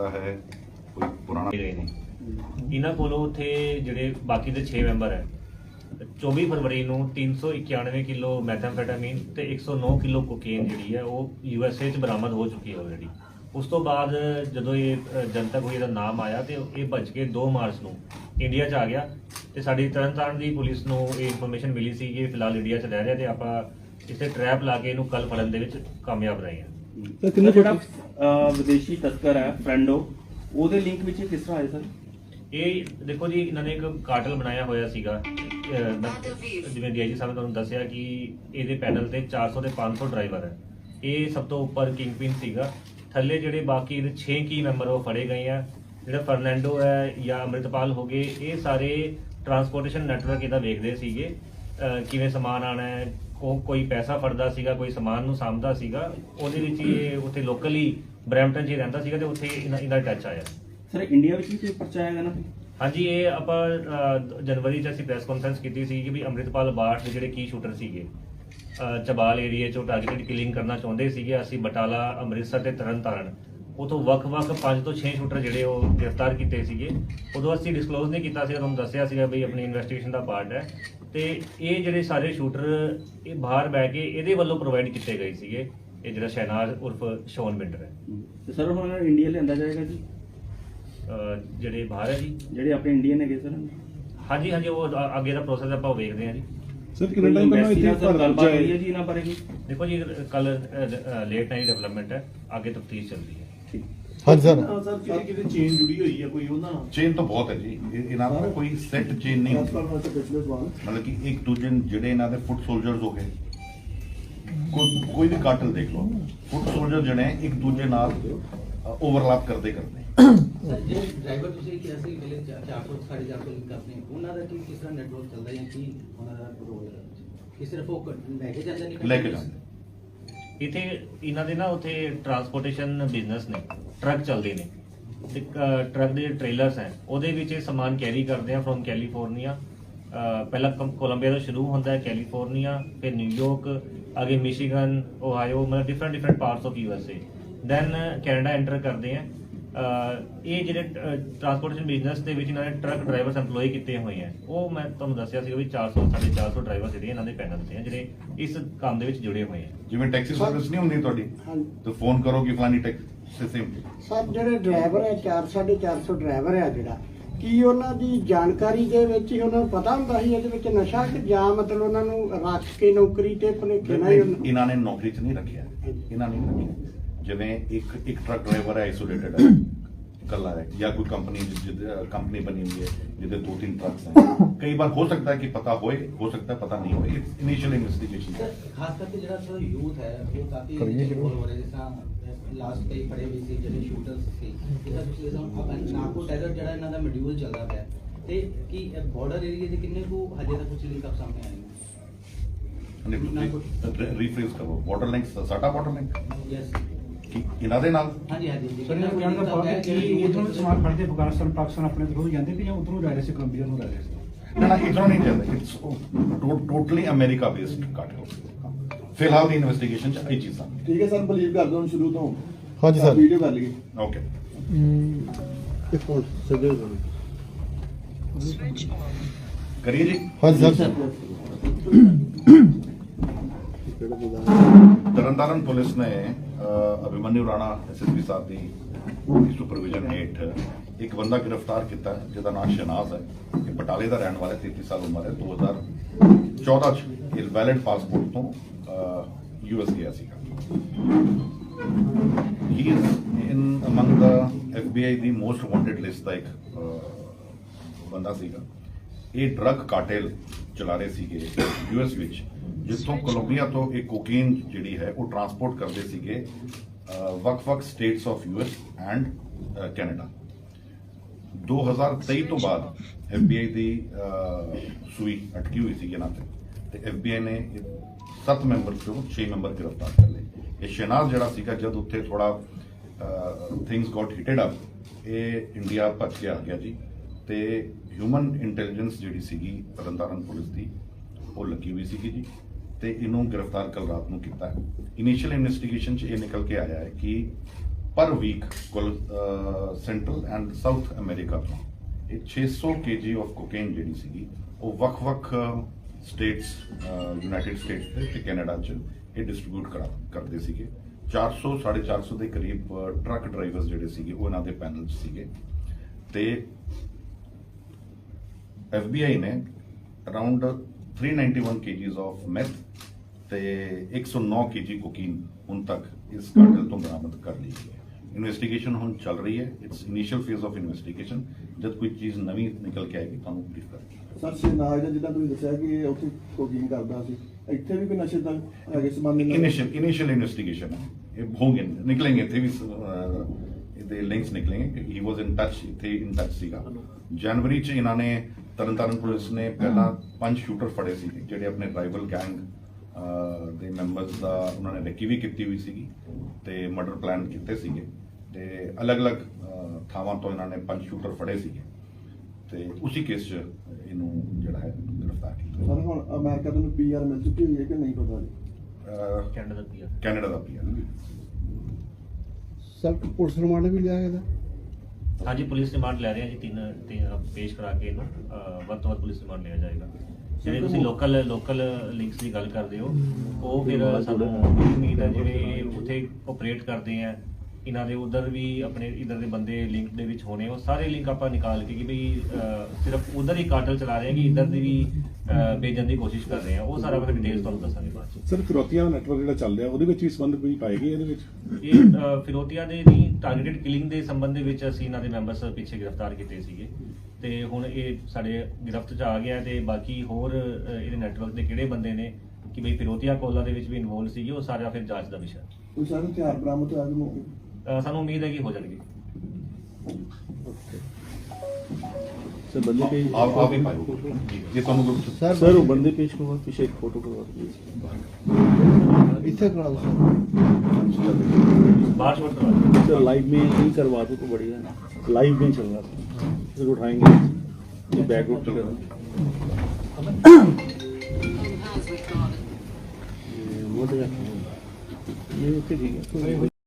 ਸਕਦਾ ਹੈ ਕੋਈ ਪੁਰਾਣਾ ਗਏ ਨੇ। ਇਹਨਾਂ ਕੋਲੋਂ ਉੱਥੇ ਜਿਹੜੇ ਬਾਕੀ ਦੇ 6 ਮੈਂਬਰ ਹੈ 24 ਫਰਵਰੀ ਨੂੰ 391 ਕਿਲੋ ਮੈਥੈਂਫੈਟਾਮੀਨ ਤੇ 109 ਕਿਲੋ ਕੋਕੇਨ ਜਿਹੜੀ ਹੈ, ਉਹ ਯੂ ਐਸ ਏ ਚ ਬਰਾਮਦ ਹੋ ਚੁੱਕੀ ਹੈ ਆਲਰੇਡੀ ਉਸ ਤੋਂ ਬਾਅਦ ਜਦੋਂ ਇਹ ਜਨਤਕ ਹੋਈ ਇਹਦਾ ਨਾਮ ਆਇਆ ਤੇ ਇਹ ਭੱਜ ਕੇ 2 ਮਾਰਚ ਨੂੰ ਇੰਡੀਆ ਚ ਆ ਗਿਆ ਤੇ ਸਾਡੀ ਤਰਨਤਾਰਨ ਦੀ ਪੁਲਿਸ ਨੂੰ ਇਹ ਇਨਫੋਰਮੇਸ਼ਨ ਮਿਲੀ ਸੀ ਕਿ ਇਹ ਫਿਲਹਾਲ ਇੰਡੀਆ ਚ ਰਹਿ ਰਿਹਾ ਤੇ ਆਪਾਂ ਇਸੇ ਟ੍ਰੈਪ ਲਾ ਕੇ ਇਹਨੂੰ ਕੱਲ ਫੜਨ ਦੇ ਵਿੱਚ ਕਾਮਯਾਬ ਰਹੇ ਹਾਂ। ਸਰ ਕਿੰਨੇ ਜਿਹੜਾ ਅਹ, ਵਿਦੇਸ਼ੀ ਤਸਕਰ ਹੈ ਫਰੈਂਡੋ ਉਹਦੇ ਲਿੰਕ ਵਿੱਚ ਇਹ ਕਿਸ ਤਰ੍ਹਾਂ ਆਇਆ ਸਰ? ਇਹ ਦੇਖੋ ਜੀ ਇਹਨਾਂ ਨੇ ਇੱਕ ਕਾਰਟਲ ਬਣਾਇਆ ਹੋਇਆ ਸੀਗਾ। ਅਹ ਮੈਂ- ਜਿਵੇਂ ਡੀਆਈਜੀ ਸਾਹਿਬ ਨੇ ਤੁਹਾਨੂੰ ਦੱਸਿਆ ਕਿ ਇਹਦੇ ਪੈਨਲ ਤੇ 400 ਤੇ 500 ਡਰਾਈਵਰ ਹੈ। ਇਹ ਸਭ ਤੋਂ ਉੱਪਰ ਕਿੰਗਪਿਨ ਸੀਗਾ। ਥੱਲੇ ਜਿਹੜੇ ਬਾਕੀ ਇਹਦੇ 6 ਕੀ ਮੈਂਬਰ ਉਹ ਫੜੇ ਗਏ ਆ। ਜਿਹੜਾ ਫਰਨੈਂਡੋ ਹੈ ਜਾਂ ਅੰਮ੍ਰਿਤਪਾਲ ਹੋ ਗਏ ਇਹ ਸਾਰੇ ਟਰਾਂਸਪੋਰਟੇਸ਼ਨ ਨੈਟਵਰਕ ਇਹਦਾ ਵੇਖਦੇ ਸੀਗੇ। ਅਹ ਕਿਵੇਂ ਸਮਾਨ ਆਣਾ ਹੈ ਉਹ ਕੋਈ ਪੈਸਾ ਫੜਦਾ ਸੀਗਾ ਕੋਈ ਸਮਾਨ ਨੂੰ ਸਾਂਭਦਾ ਸੀਗਾ ਉਹਦੇ ਵਿੱਚ ਇਹ ਉੱਥੇ ਲੋਕਲੀ ਬਰੈਂਪਟਨ 'ਚ ਹੀ ਰਹਿੰਦਾ ਸੀਗਾ ਤੇ ਉੱਥੇ ਇਹਨਾਂ ਇਹਦਾ ਟੱਚ ਆਇਆ। ਸਰ ਇੰਡੀਆ ਵਿੱਚ ਵੀ ਕੋਈ ਪਰਚਾ ਆਏਗਾ ਨਾ? ਹਾਂਜੀ ਇਹ ਆਪਾਂ ਅ, ਜਨਵਰੀ ਚ ਅਸੀਂ ਪ੍ਰੈਸ ਕਾਨਫਰੰਸ ਕੀਤੀ ਸੀ ਕਿ ਵੀ ਅੰਮ੍ਰਿਤਪਾਲ ਬਾਠ ਦੇ ਜਿਹੜੇ ਕੀ ਸ਼ੂਟਰ ਸੀਗੇ ਅ, ਚਬਾਲ ਏਰੀਆ ਚੋਂ ਟਾਰਗੇਟਡ ਕਿਲਿੰਗ ਕਰਨਾ ਚਾਹੁੰਦੇ ਸੀਗੇ। ਅਸੀਂ ਬਟਾਲਾ ਅੰਮ੍ਰਿਤਸਰ ਤੇ ਤਰਨਤਾਰਨ ਉਥੋਂ ਵੱਖ-ਵੱਖ 5 ਤੋਂ 6 ਸ਼ੂਟਰ ਜਿਹੜੇ ਉਹ ਗ੍ਰਿਫਤਾਰ ਕੀਤੇ ਸੀਗੇ। ਉਦੋਂ ਅਸੀਂ ਡਿਸਕਲੋਜ਼ ਨਹੀਂ ਕੀਤਾ ਸੀ ਤੁਹਾਨੂੰ ਦੱਸਿਆ ਸੀਗਾ ਵੀ ਆਪਣੀ ਇਨਵੈਸਟੀਗੇਸ਼ਨ ਦਾ ਪਾਰਟ ਹੈ। ਤੇ ਇਹ ਜਿਹੜੇ ਸਾਰੇ ਸ਼ੂਟਰ ਇਹ ਬਾਹਰ ਬਹਿ ਕੇ ਇਹਦੇ ਵੱਲੋਂ ਪ੍ਰੋਵਾਈਡ ਕੀਤੇ ਗਏ ਸੀਗੇ। ਇਹ ਜਿਹੜਾ ਸ਼ਹਿਨਾਜ਼ ਉਰਫ ਸ਼ੋਨ ਬਿੰਡਰ ਹੈ। ਤੇ ਸਰ ਹੁਣ ਇੰਡੀਆ ਲਿਆਂਦਾ ਜਾਏਗਾ ਜੀ? ਜਿਹੜੇ ਬਾਹਰ ਹੈ ਜੀ। ਜਿਹੜੇ ਆਪਣੇ ਇੰਡੀਅਨ ਹੈਗੇ ਸਰ? ਹਾਂਜੀ ਹਾਂਜੀ ਉਹ ਅ- ਅੱਗੇ ਦਾ ਪ੍ਰੋਸੈਸ ਆਪਾਂ ਵੇਖਦੇ ਹਾਂ ਜੀ। ਸਰ ਕਿੰਨੇ ਟਾਈਮ ਪਹਿਲਾਂ ਇੱਥੇ ਸਰ ਗੱਲਬਾਤ ਹੋਈ ਹੈ ਜੀ ਇਹਨਾਂ ਬਾਰੇ ਕੀ ਦੇਖੋ ਜੀ ਕੱਲ ਲੇਟ ਨਾਈਟ ਡਿਵੈਲਪਮੈਂਟ ਹੈ। ਅੱਗੇ ਤਫਤੀਸ਼ ਚੱਲਦੀ ਹੈ। ਹਾਂਜੀ ਸਰ। ਸਰ ਕਿਤੇ ਕਿਤੇ ਚੇਨ ਜੁੜੀ ਹੋਈ ਹੈ ਕੋਈ ਉਹਨਾਂ ਨਾਲ? ਚੇਨ ਤਾਂ ਬਹੁਤ ਹੈ ਜੀ। ਇਹ- ਇਹਨਾਂ ਦਾ ਕੋਈ ਸੈੱਟ ਚੇਨ ਨਹੀਂ ਹੁੰਦੀ ਮਤਲਬ ਕਿ ਇੱਕ ਦੂਜੇ ਨੂੰ ਜਿਹੜੇ ਇਹਨਾਂ ਦੇ ਫੁੱਟ ਸੋਲਜਰਸ ਹੋ ਗਏ। ਕੋਈ ਕੋਈ ਵੀ ਕਾਟਲ ਦੇਖ ਲਓ। ਫੁੱਟ ਸੋਲਜਰ ਜਿਹੜੇ ਹੈ, ਇੱਕ ਦੂਜੇ ਨਾਲ ਓਵਰਲੈਪ ਕਰਦੇ ਕਰਦੇ। ਸਰ ਜਿਹੜੇ ਡਰਾਈਵਰ ਤੁਸੀਂ ਕਿਹਾ ਸੀ ਪਹਿਲੇ 400 450 ਲਿੰਕ ਆਪਣੇ ਉਹਨਾਂ ਦਾ ਕੀ ਕਿਸ ਤਰ੍ਹਾਂ ਨੈਟਵਰਕ ਚੱਲਦਾ ਜਾਂ ਕੀ ਉਹਨਾਂ ਦਾ ਰੋਲ ਹੈ? ਕਿ ਸਿਰਫ ਉਹ ਕ- ਲੈ ਕੇ ਜਾਂਦੇ ਨੇ ਲੈ ਕੇ ਜਾਂਦੇ ਇੱਥੇ ਇਹਨਾਂ ਦੇ ਨਾ ਉੱਥੇ ਟਰਾਂਸਪੋਰਟੇਸ਼ਨ ਬਿਜ਼ਨਸ ਨੇ ਟਰੱਕ ਚੱਲਦੇ ਨੇ। ਤੇ ਟਰੱਕ ਦੇ ਟ੍ਰੇਲਰਸ ਹੈ। ਉਹਦੇ ਵਿੱਚ ਇਹ ਸਮਾਨ ਕੈਰੀ ਕਰਦੇ ਆ ਫਰੋਮ ਕੈਲੀਫੋਰਨੀਆ ਪਹਿਲਾਂ ਕੰ- ਕੋਲੰਬੀਆ ਤੋਂ ਸ਼ੁਰੂ ਹੁੰਦਾ ਹੈ ਕੈਲੀਫੋਰਨੀਆ ਫਿਰ ਨਿਊਯਾਰਕ ਅੱਗੇ ਮਿਸ਼ੀਗਨ ਓਹਾਇਓ ਮਤਲਬ different different parts of USA then Canada enter ਕਰਦੇ ਆ। ਇਹ ਜਿਹੜੇ ਟਰਾਂਸਪੋਰਟੇਸ਼ਨ ਬਿਜ਼ਨਸ ਦੇ ਵਿੱਚ ਇਹਨਾਂ ਨੇ ਟਰੱਕ ਡਰਾਈਵਰਸ EMPLOY ਕੀਤੇ ਹੋਏ ਆ। ਉਹ ਮੈਂ ਤੁਹਾਨੂੰ ਦੱਸਿਆ ਸੀ ਵੀ 400 450 ਡਰਾਈਵਰ ਜਿਹੜੇ ਇਹਨਾਂ ਦੇ ਪੈਨਲ ਤੇ ਆ ਜਿਹੜੇ ਇਸ ਕੰਮ ਦੇ ਵਿੱਚ ਜੁੜੇ ਹੋਏ ਆ। ਜਿਵੇਂ ਟੈਕਸੀ ਸਰਵਿਸ ਨਹੀਂ ਹੁੰਦੀ ਤੁਹਾਡੀ ਤਾਂ ਫੋਨ ਕਰੋ ਕਿ ਫਲਾਨੀ ਟੈਕਸੀ ਸੇਮ ਸਰ ਜਿਹੜੇ ਡਰਾਈਵਰ ਹੈ 4 450 ਡਰਾਈਵਰ ਹੈ ਜਿਹੜਾ ਕੀ ਉਹਨਾਂ ਦੀ ਜਾਣਕਾਰੀ ਦੇ ਵਿੱਚ ਹੀ ਉਹਨਾਂ ਨੂੰ ਪਤਾ ਹੁੰਦਾ ਸੀ ਇਹਦੇ ਵਿੱਚ ਨਸ਼ਾ ਕਿ ਜਾਂ ਮਤਲਬ ਉਹਨਾਂ ਨੂੰ ਰੱਖ ਕੇ ਨੌਕਰੀ ਤੇ ਭੁਲੇਖੇ ਨਾਲ ਇਹਨਾਂ ਨੇ ਨੌਕਰੀ 'ਚ ਨਹੀਂ ਰੱਖਿਆ। ਇਹਨਾਂ ਨੇ ਨਹੀਂ ਰੱਖਿਆ। ਜਿਵੇਂ ਇੱਕ ਇੱਕ ਟਰੱਕ ਡਰਾਈਵਰ ਹੈ ਆਈਸੋਲੇਟਡ ਹੈ ਇਕੱਲਾ ਹੈ ਜਾਂ ਕੋਈ ਕੰਪਨੀ ਕੰਪਨੀ ਬਣੀ ਹੋਈ ਹੈ ਜਿਹਦੇ ਦੋ ਤਿੰਨ ਟਰੱਕਸ ਹੈ ਕਈ ਵਾਰ ਹੋ ਸਕਦਾ ਹੈ ਕਿ ਪਤਾ ਹੋਏ ਹੋ ਸਕਦਾ ਹੈ ਪਤਾ ਨਹੀਂ ਹੋਏ ਇਟਸ ਇਨੀਸ਼ੀਅਲ ਇਨਵੈਸਟੀਗੇਸ਼ਨ ਸਰ ਖਾਸ ਕਰਕੇ ਜਿਹੜਾ ਸਰ ਯੂਥ ਹੈ ਉਹ ਕਾਫੀ ਕਰੀਏ ਸ਼ੁਰੂ। ਹੋ ਰਿਹਾ ਜਿਸ ਤਰ੍ਹਾਂ ਲਾਸਟ ਕਈ ਫੜੇ ਹੋਏ ਸੀ ਜਿਹੜੇ ਸ਼ੂਟਰਸ ਸੀ ਇਹਦਾ ਤੁਸੀਂ ਇਸ ਤਰ੍ਹਾਂ ਨਾਰਕੋ ਟੈਰਰ ਜਿਹੜਾ ਇਹਨਾਂ ਦਾ ਮੋਡਿਊਲ ਚੱਲਦਾ ਪਿਆ ਤੇ ਕੀ ਬਾਰਡਰ ਏਰੀਆ ਦੇ ਕਿੰਨੇ ਕੁ ਹਜੇ ਤੱਕ ਕੁਝ ਲਿੰਕ ਅਪ ਸਾਹਮਣੇ ਆਏ ਨੇ ਰੀਫਰੇਸ ਕਰੋ ਬਾਰਡਰ ਲਿੰਕ ਸਾਡਾ ਬਾਰਡਰ ਲਿੰਕ ਯੈਸ ਕਿ ਇਹਨਾਂ ਦੇ ਨਾਲ? ਹਾਂਜੀ ਹਾਂਜੀ ਜੀ ਸਰ ਇਹਨਾਂ ਕਹਿਣ ਦਾ ਭਾਵ ਹੈ ਕਿ ਉਧਰੋਂ ਸਮਾਨ ਫੜਦੇ ਅਫਗਾਨਿਸਤਾਨ ਪਾਕਿਸਤਾਨ ਆਪਣੇ ਥਰੂ ਜਾਂਦੇ ਕਿ ਜਾਂ ਉਧਰੋਂ ਲੈ ਰਹੇ ਸੀ ਕੋਲੰਬੀਆ ਨੂੰ ਲੈ ਰਹੇ ਸੀ? ਨਾ ਨਾ ਇਧਰੋਂ ਨਹੀਂ ਜਾਂਦਾ। It's totally America based cartel ਫਿਲਹਾਲ ਦੀ ਇਨਵੈਸਟੀਗੇਸ਼ਨ ਚ ਇਹ ਚੀਜ਼ਾਂ ਠੀਕ ਹੈ ਸਰ ਬਲੀਵ ਕਰ ਲਓ ਸ਼ੁਰੂ ਤੋਂ। ਹਾਂਜੀ ਸਰ। ਵੀਡੀਓ ਕਰ ਲਈਏ। ਓਕੇ ਇੱਕ ਹੋਰ ਸਜੇ ਕਰੀਏ ਜੀ। ਹਾਂਜੀ ਸਰ। ਤਰਨਤਾਰਨ ਪੁਲਿਸ ਨੇ ਅਭਿਮਨਿਊ ਰਾਣਾ ਐਸਐਸਪੀ ਸਾਹਿਬ ਦੀ ਸੁਪਰਵਿਜ਼ਨ ਹੇਠ ਇੱਕ ਬੰਦਾ ਗ੍ਰਿਫਤਾਰ ਕੀਤਾ, ਜਿਹਦਾ ਨਾਮ ਸ਼ਨਾਜ਼ ਹੈ। ਇਹ ਬਟਾਲੇ ਦਾ ਰਹਿਣ ਵਾਲਾ 33 ਸਾਲ ਉਮਰ ਹੈ 2014 ਚ ਇਹ ਵੈਲਿਡ ਪਾਸਪੋਰਟ ਤੋਂ ਯੂਐਸ ਗਿਆ ਸੀਗਾ। He is in among the FBI the most wanted list ਦਾ ਇੱਕ ਬੰਦਾ ਸੀਗਾ। ਇਹ ਡਰੱਗ ਕਾਟੇਲ ਚਲਾ ਰਹੇ ਸੀਗੇ ਯੂਐਸ ਵਿੱਚ। ਜਿੱਥੋਂ ਕੋਲੰਬੀਆ ਤੋਂ ਇਹ ਕੋਕੇਨ ਜਿਹੜੀ ਹੈ ਉਹ ਟਰਾਂਸਪੋਰਟ ਕਰਦੇ ਸੀਗੇ ਵੱਖ-ਵੱਖ states of US and Canada 2023 ਤੋਂ ਬਾਅਦ ਐਫਬੀਆਈ ਦੀ ਅ, ਸੂਈ ਅਟਕੀ ਹੋਈ ਸੀ ਇਹਨਾਂ ਤੇ। ਤੇ ਐਫਬੀਆਈ ਨੇ 7 ਮੈਂਬਰ ਤੋਂ 6 ਮੈਂਬਰ ਗ੍ਰਿਫਤਾਰ ਕਰ ਲਏ। ਇਹ ਸ਼ਨਾਜ਼ ਜਿਹੜਾ ਸੀਗਾ ਜਦ ਉੱਥੇ ਥੋੜਾ ਥਿੰਗਸ ਗਾਟ ਹੀਟਡ ਅਪ ਇਹ ਇੰਡੀਆ ਭੱਜ ਕੇ ਆ ਗਿਆ ਜੀ। ਤੇ ਹਿਊਮਨ ਇੰਟੈਲੀਜੈਂਸ ਜਿਹੜੀ ਸੀਗੀ ਤਰਨਤਾਰਨ ਪੁਲਿਸ ਦੀ ਉਹ ਲੱਗੀ ਹੋਈ ਸੀਗੀ ਜੀ। ਤੇ ਇਹਨੂੰ ਗ੍ਰਿਫਤਾਰ ਕੱਲ ਰਾਤ ਨੂੰ ਕੀਤਾ। ਇਨੀਸ਼ੀਅਲ ਇਨਵੈਸਟੀਗੇਸ਼ਨ 'ਚ ਇਹ ਨਿਕਲ ਕੇ ਆਇਆ ਹੈ ਕਿ ਪਰ ਵੀਕ ਕੁੱਲ ਸੈਂਟਰਲ ਐਂਡ ਸਾਊਥ ਅਮਰੀਕਾ ਤੋਂ ਇਹ 600 ਕੇਜੀ ਆਫ ਕੋਕੇਨ ਜਿਹੜੀ ਸੀਗੀ, ਉਹ ਵੱਖ-ਵੱਖ ਸਟੇਟਸ ਯੂਨਾਈਟਿਡ ਸਟੇਟਸ ਦੇ ਤੇ ਕੈਨੇਡਾ 'ਚ ਇਹ ਡਿਸਟ੍ਰੀਬਿਊਟ ਕਰਦੇ ਸੀਗੇ। 400 450 ਦੇ ਕਰੀਬ ਟਰੱਕ ਡਰਾਈਵਰਸ ਜਿਹੜੇ ਸੀਗੇ, ਉਹ ਇਹਨਾਂ ਦੇ ਪੈਨਲ 'ਚ ਸੀਗੇ। ਤੇ FBI ਨੇ ਅਰਾਊਂਡ 391 kgs ਆਫ ਮੈਥ ਤੇ 109 kg ਕੋਕੀਨ ਹੁਣ ਤੱਕ ਇਸ ਕਾਰਟਲ ਤੋਂ ਬਰਾਮਦ ਕਰ ਲਈ ਗਈ ਹੈ। ਇਨਵੈਸਟੀਗੇਸ਼ਨ ਹੁਣ ਚੱਲ ਰਹੀ ਹੈ। It's initial phase of investigation ਜਦ ਕੋਈ ਚੀਜ਼ ਨਵੀਂ ਨਿਕਲ ਕੇ ਆਏਗੀ ਤੁਹਾਨੂੰ ਬਰੀਫ ਕਰਾਂਗੇ। ਸਰ ਸ਼ਨਾਜ ਦਾ ਜਿੱਦਾਂ ਤੁਸੀਂ ਦੱਸਿਆ ਕਿ ਉੱਥੇ ਕੋਕਿੰਗ ਕਰਦਾ ਸੀ। ਇੱਥੇ ਵੀ ਕੋਈ ਨਸ਼ੇ ਦਾ ਹੈਗੇ ਸਮਾਨ ਇਨੀਸ਼ੀਅਲ ਇਨੀਸ਼ੀਅਲ ਇਨਵੈਸਟੀਗੇਸ਼ਨ ਹੈ। ਇਹ ਹੋਣਗੇ ਨਿਕਲेंगे ਇੱਥੇ ਵੀ ਇਹਦੇ ਲਿੰਕਸ ਨਿਕਲेंगे ਕਿ ਹੀ ਵਾਸ ਇਨ ਟੱਚ ਇੱਥੇ ਇਨ ਟੱਚ ਸੀਗਾ। ਜਨਵਰੀ ਚ ਇਹਨਾਂ ਨੇ ਤਰਨਤਾਰਨ ਪੁਲਿਸ ਨੇ ਪਹਿਲਾਂ ਪੰਜ ਸ਼ੂਟਰ ਫੜੇ ਸੀ ਜਿਹੜੇ ਆਪਣੇ ਰਾਈਵਲ ਗੈਂਗ ਦੇ ਮੈਂਬਰਸ ਦਾ ਉਹਨਾਂ ਨੇ ਰੈਕੀ ਵੀ ਕੀਤੀ ਹੋਈ ਸੀਗੀ ਤੇ ਮਰਡਰ ਪਲਾਨ ਕੀਤੇ ਸੀਗੇ ਤੇ ਅਲੱਗ-ਅਲੱਗ ਥਾਵਾਂ ਤੋਂ ਇਹਨਾਂ ਨੇ ਪੰਜ ਸ਼ੂਟਰ ਫੜੇ ਸੀਗੇ ਤੇ ਉਸੇ ਕੇਸ 'ਚ ਇਹਨੂੰ ਜਿਹੜਾ ਹੈ ਗ੍ਰਿਫਤਾਰ ਕੀਤਾ ਸਰ ਹੁਣ ਅਮਰੀਕਾ ਤੋਂ ਪੀਆਰ ਮਿਲ ਚੁੱਕੀ ਹੋਈ ਹੈ ਕਿ ਨਹੀਂ ਪਤਾ ਜੀ? ਕੈਨੇਡਾ ਦਾ ਪੀਆ ਕੈਨੇਡਾ ਦਾ ਪੀਆਰ ਸਰ ਪੁਲਿਸ ਰਿਮਾਂਡ ਵੀ ਲਿਆ ਗਿਆ? ਹਾਂਜੀ ਪੁਲਿਸ ਰਿਮਾਂਡ ਲੈ ਰਹੇ ਆ ਜੀ ਤਿੰਨ ਤਿੰਨ ਪੇਸ਼ ਕਰਾ ਕੇ ਇਹਨੂੰ ਵੱਧ ਤੋਂ ਵੱਧ ਪੁਲਿਸ ਰਿਮਾਂਡ ਲਿਆ ਜਾਏਗਾ। ਜਿਹੜੇ ਤੁਸੀਂ ਲੋਕਲ ਲੋਕਲ ਲਿੰਕਸ ਦੀ ਗੱਲ ਕਰਦੇ ਹੋ ਉਹ ਫਿਰ ਸਾਨੂੰ ਉਮੀਦ ਹੈ ਜਿਹੜੇ ਉੱਥੇ ਆਪਰੇਟ ਕਰਦੇ ਆ। ਇਹਨਾਂ ਦੇ ਉਧਰ ਵੀ ਆਪਣੇ ਇਧਰ ਦੇ ਬੰਦੇ ਲਿੰਕ ਦੇ ਵਿੱਚ ਹੋਣੇ ਉਹ ਸਾਰੇ ਲਿੰਕ ਆਪਾਂ ਨਿਕਾਲ ਕੇ ਕਿ ਵੀ ਸਿਰਫ ਉਧਰ ਹੀ ਕਾਟਲ ਚਲਾ ਰਹੇ ਆ ਕਿ ਇਧਰ ਦੀ ਵੀ ਭੇਜਣ ਦੀ ਕੋਸ਼ਿਸ਼ ਕਰ ਰਹੇ ਆ। ਉਹ ਸਾਰਾ ਫਿਰ ਡਿਟੇਲਸ ਤੁਹਾਨੂੰ ਦੱਸਾਂਗੇ ਬਾਅਦ ਚ। ਸਰ ਫਿਰੋਤੀਆਂ ਦਾ ਨੈਟਵਰਕ ਜਿਹੜਾ ਚੱਲ ਰਿਹਾ ਉਹਦੇ ਵਿੱਚ ਵੀ ਸੰਬੰਧ ਕੋਈ ਪਾਏਗੀ ਇਹਦੇ ਵਿੱਚ? ਇਹ ਫਿਰੋਤੀਆਂ ਦੇ ਦੀ ਟਾਰਗੇਟਡ ਕਿਲਿੰਗ ਦੇ ਸੰਬੰਧ ਦੇ ਵਿੱਚ ਅਸੀਂ ਇਹਨਾਂ ਦੇ ਮੈਂਬਰਸ ਪਿੱਛੇ ਗ੍ਰਿਫਤਾਰ ਕੀਤੇ ਸੀਗੇ। ਤੇ ਹੁਣ ਇਹ ਸਾਡੇ ਗਿਰਫਤ ਚ ਆ ਗਿਆ ਤੇ ਬਾਕੀ ਹੋਰ ਇਹਦੇ ਨੈਟਵਰਕ ਦੇ ਕਿਹੜੇ ਬੰਦੇ ਨੇ ਕਿ ਬਈ ਫਿਰੋਤੀਆ ਕੋਲਾ ਦੇ ਵਿੱਚ ਵੀ ਇਨਵੋਲਵ ਸੀਗੇ ਉਹ ਸਾਰਾ ਫਿਰ ਜਾਂਚ ਦਾ ਵਿਸ਼ਾ। ਕੋਈ ਸਾਰੇ ਹਥਿਆਰ ਬਰਾਮਦ ਹੋਇਆ ਮੌਕੇ ਅ, ਸਾਨੂੰ ਉਮੀਦ ਹੈ ਕਿ ਹੋ ਜਾਣਗੇ। ਸਰ ਬੰਦੇ ਪੇਸ਼ ਆਪ ਆਪ ਹੀ ਪਾਇਓ ਇਹ ਤੁਹਾਨੂੰ ਗੁਪਤ ਸਰ ਸਰ ਉਹ ਬੰਦੇ ਪੇਸ਼ ਕਰਵਾ ਪਿਛੇ ਇੱਕ ਫੋਟੋ ਕਰਵਾ ਇੱਥੇ ਕਰਾ ਦੋ ਸਰ। ਬਾਹਰ ਛੋੜ ਦਿਓ। सर लाइव में ही करवा दो तो बढ़िया है लाइव में चल रहा था फिर उठाएंगे ये बैक उठ कर ये वो तो ये ठीक है